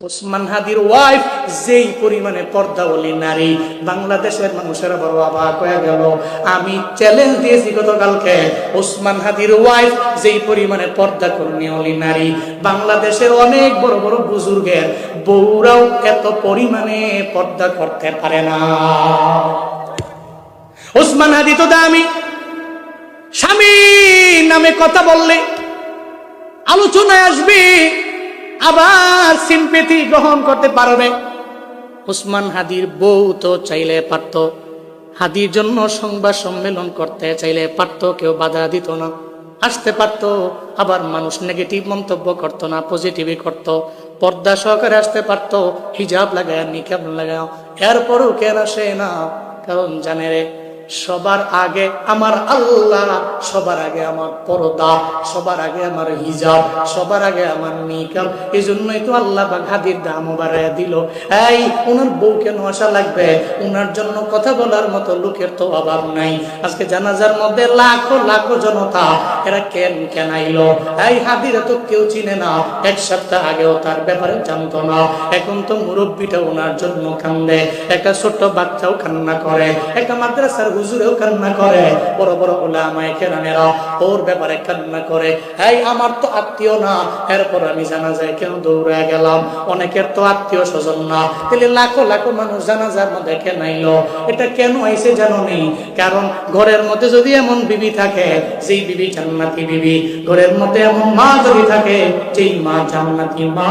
ওসমান হাদির ওয়াইফ যেই পরিমাণে পর্দাবলী নারী, বাংলাদেশের মানুষেরা বড় অবাক হয়ে গেল। আমি চ্যালেঞ্জ দিয়েছি গতকালকে, ওসমান হাদির ওয়াইফ যেই পরিমাণে পর্দা কর্মী নারী, বাংলাদেশের অনেক বড় বড় বুজুর্গের বউরাও এত পরিমাণে পর্দা করতে পারে না। ওসমান হাদি তো দামি। স্বামী নামে কথা বললে আলোচনায় আসবে। আবার সিম্পেথি গ্রহণ করতে পারবে। উসমান হাদির বউ তো চাইলে পারত। হাদির জন্য সংবাদ সম্মেলন করতে চাইলে পারত, কেউ বাধা দিত না। আসতে পারত, আবার মানুষ নেগেটিভ মন্তব্য করত না পজিটিভই করত। পর্দা সহকারে আসতে পারত, হিজাব লাগায়, নিকাব লাগায়। এরপরও কেন আসে না? কারণ জানে রে সবার আগে আমার আল্লাহ, সবার আগে আমার পরদা, সবার আগে আমার হিজাব, সবার আগে আমার নিকাব এই জন্যই তো আল্লাহ বা ঘাদির দামও বাড়াইয়া দিল। এই ওনার বউ কেন আসা লাগবে? ওনার জন্য কথা বলার মতো লোকের তো অভাব নাই। আজকে জানাজার মধ্যে লাখো লাখো জনতা, এরা কেন কেন আইলো? এই হাদিরা তো কেউ চিনে না। এক সপ্তাহ আগেও তার ব্যাপারে জানতো না। এখন তো মুরব্বীটা ওনার জন্য কান্দে। একটা ছোট্ট বাচ্চাও কান্না করে। একটা মাদ্রাসার হুজুরেও কান্না করে, বড় বড় ওলামায় কেরামেরা ওর ব্যাপারে কান্না করে। এই, আমার তো আত্মীয় না, এরপর আমি জানা যায় কেন দৌড়ে গেলাম? অনেকের তো আত্মীয় স্বজন না। তাহলে লাখো লাখো মানুষ জানাজার মধ্যে কেন আইলো এটা কেন আইসে জানো নেই কারণ ঘরের মধ্যে যদি এমন বিবি থাকে, যেই বিবি জান্নাতি বিবি, ঘরের মধ্যে এমন মা যদি থাকে, যেই মা জান্নাতি মা।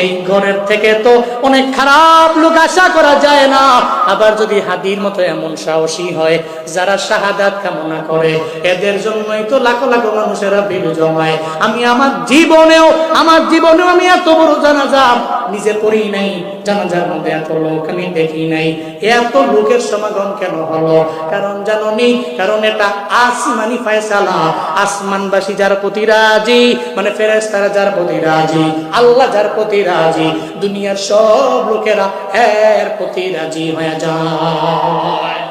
এই ঘরের থেকে তো অনেক খারাপ লোক আশা করা যায় না। আবার যদি হাদির মতো এমন সাহসী হয় যারা শাহাদাত কামনা করে, এদের জন্যই তো লাখো লাখো মানুষেরা ভিড় জমায়। আমি আমার জীবনেও আমার জীবনেও আমি এত বড় জানাজা নিজে পড়ি নাই, জানাজার মধ্যে এত লোক আমি দেখি নাই। এত লোকের সমাগম কেন হলো? কারণ জানো নি, কারণ এটা আসমানি ফয়সালা। আসমানবাসী যার প্রতি রাজি মানে ফেরেস্তারা যার প্রতি রাজি, আল্লাহ যার প্রতি রাজি, দুনিয়ার সব লোকেরা এর প্রতি রাজি হয়ে যায়।